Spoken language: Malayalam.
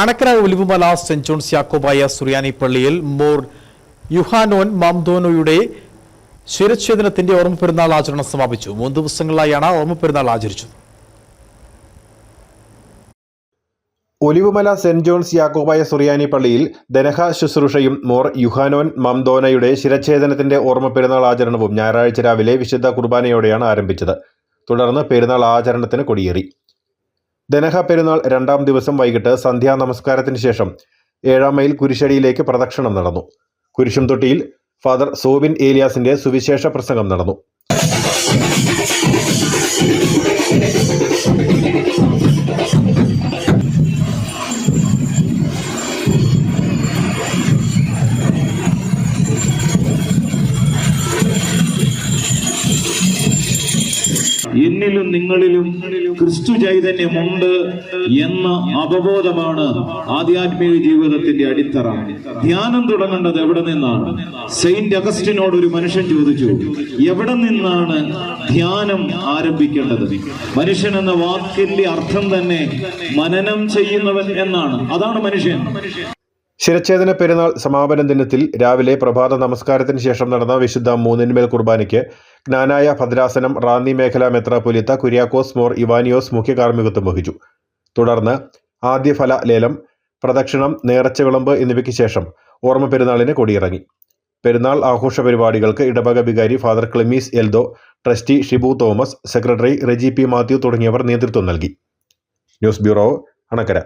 അണക്കര ഒലിവുമല സെന്റ് ജോൺസ് യാക്കോബായ സുറിയാനി പള്ളിയിൽ മോർ യുഹാനോൻ മാംദോനോയുടെ ശിരച്ഛേദനത്തിന്റെ ഓർമ്മ പെരുന്നാൾ ആചരണം സമാപിച്ചു. മൂന്ന് ദിവസങ്ങളിലായാണ് ഓർമ്മ പെരുന്നാൾ ആചരിച്ചത്. ഒലിവുമല സെന്റ് ജോൺസ് യാക്കോബായ സുറിയാനി പള്ളിയിൽ ദനഹ ശുശ്രൂഷയും മോർ യുഹാനോൻ മംദോനയുടെ ശിരച്ഛേദനത്തിന്റെ ഓർമ്മ പെരുന്നാൾ ആചരണവും ഞായറാഴ്ച രാവിലെ വിശുദ്ധ കുർബാനയോടെയാണ് ആരംഭിച്ചത്. തുടർന്ന് പെരുന്നാൾ ആചരണത്തിന് കൊടിയേറി. ദനഹ പെരുന്നാൾ രണ്ടാം ദിവസം വൈകിട്ട് സന്ധ്യാ നമസ്കാരത്തിന് ശേഷം ഏഴാം മൈൽ കുരിശടിയിലേക്ക് പ്രദക്ഷിണം നടന്നു. കുരിശും തൊട്ടിയിൽ ഫാദർ സോബിൻ ഏലിയാസിന്റെ സുവിശേഷ പ്രസംഗം നടന്നു. എന്നിലും നിങ്ങളിലും ക്രിസ്തു ചൈതന്യമുണ്ട് എന്ന അവബോധമാണ് ആധ്യാത്മിക ജീവിതത്തിന്റെ അടിത്തറ. ധ്യാനം തുടങ്ങേണ്ടത് എവിടെ നിന്നാണ്? സെയിന്റ് അഗസ്റ്റിനോട് ഒരു മനുഷ്യൻ ചോദിച്ചു എവിടെ നിന്നാണ് ധ്യാനം ആരംഭിക്കേണ്ടത്? മനുഷ്യൻ എന്ന വാക്കിന്റെ അർത്ഥം തന്നെ മനനം ചെയ്യുന്നവൻ എന്നാണ്. അതാണ് മനുഷ്യൻ. ശിരച്ഛേദന പെരുന്നാൾ സമാപന ദിനത്തിൽ രാവിലെ പ്രഭാത നമസ്കാരത്തിന് ശേഷം നടന്ന വിശുദ്ധ മൂന്നിന്മേൽ കുർബാനയ്ക്ക് ജ്ഞാനായ ഭദ്രാസനം റാന്നി മേഖലാ മെത്രാപൊലിത്ത കുര്യാക്കോസ് മോർ ഇവാനിയോസ് മുഖ്യ കാർമ്മികത്വം വഹിച്ചു. തുടർന്ന് ആദ്യഫല ലേലം പ്രദക്ഷിണം നേർച്ച വിളമ്പ് എന്നിവയ്ക്ക് ശേഷം ഓർമ്മ പെരുന്നാളിന് കൊടിയിറങ്ങി. പെരുന്നാൾ ആഘോഷ പരിപാടികൾക്ക് ഇടവക വികാരി father Clemis Eldho trustee Shibu Thomas secretary Reji P Mathew തുടങ്ങിയവർ നേതൃത്വം നൽകി. News bureau Anakkara.